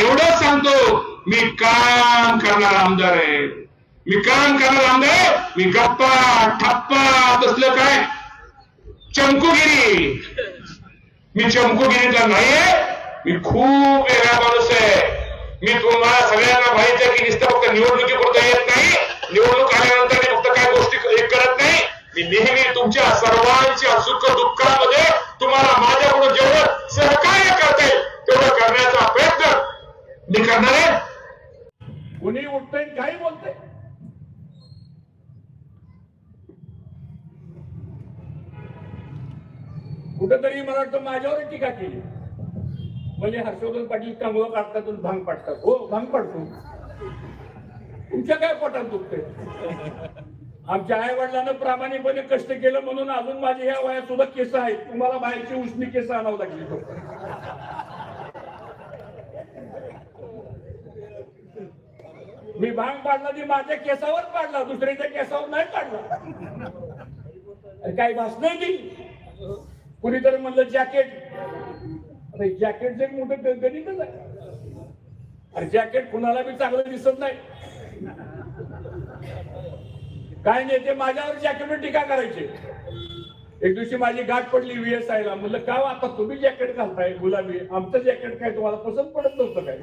एवढंच सांगतो मी काम करणार आमदार आहे. मी काम करणार आमदार मी गप्पा ठप्पा तसलं काय? चमकुगिरी. मी चमकुगिरीचा नाहीये मी खूप वेगळा माणूस आहे. मी तुम्हाला सगळ्यांना माहिती आहे की नुसतं फक्त निवडणुकी निवडणुकीपुरता येत नाही. निवडणूक आल्यानंतर मी फक्त काय गोष्टी क- करत नाही. मी नेहमी तुमच्या सर्वांच्या सुख दुःखामध्ये तुम्हाला करणार? आहे कुणी उठतंय काही बोलतंय? कुठंतरी मला वाटतं माझ्यावर टीका केली. म्हणजे हर्षवर्धन पाटील कांगवा काढतात भांग पाडतात. हो भांग पाडतो. तुमच्या काय पोटात दुखते आमच्या आई वडिलांना प्रामाणिकपणे कष्ट केलं म्हणून अजून माझे ह्या वयात सुद्धा केस आहेत. तुम्हाला बाहेरची उष्णी केस आणावं लागली मी भांग पाडला ती माझ्या केसावर पाडला दुसऱ्याच्या केसावर नाही पाडला. काही भास नाही ती कुणीतरी म्हणलं जॅकेट. अरे जॅकेट एक मोठं गणितच आहे. अरे जॅकेट कुणाला बी चांगलं दिसत नाही. काय नाही ते माझ्यावर जॅकेटवर टीका करायचे. एक दिवशी माझी गाठ पडली व्हीएस आयला म्हणलं का आता तुम्ही जॅकेट घालताय गुलाबी? आमचं जॅकेट काय तुम्हाला पसंत पडत नव्हतं काय?